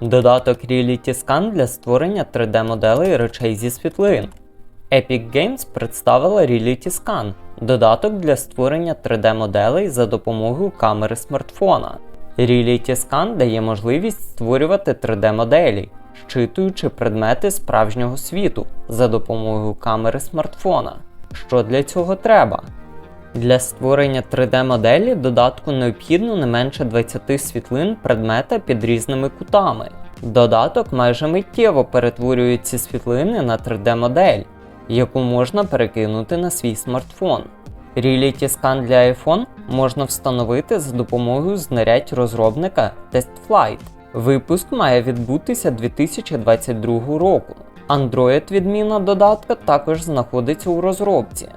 Додаток Reality Scan для створення 3D-моделей речей зі світлин. Epic Games представила Reality Scan додаток для створення 3D-моделей за допомогою камери смартфона. Reality Scan дає можливість створювати 3D-моделі, щитуючи предмети справжнього світу за допомогою камери смартфона. Що для цього треба? Для створення 3D-моделі додатку необхідно не менше 20 світлин предмета під різними кутами. Додаток майже миттєво перетворює ці світлини на 3D-модель, яку можна перекинути на свій смартфон. Reality Scan для iPhone можна встановити за допомогою знарядь розробника TestFlight. Випуск має відбутися 2022 року. Android відміна додатка також знаходиться у розробці.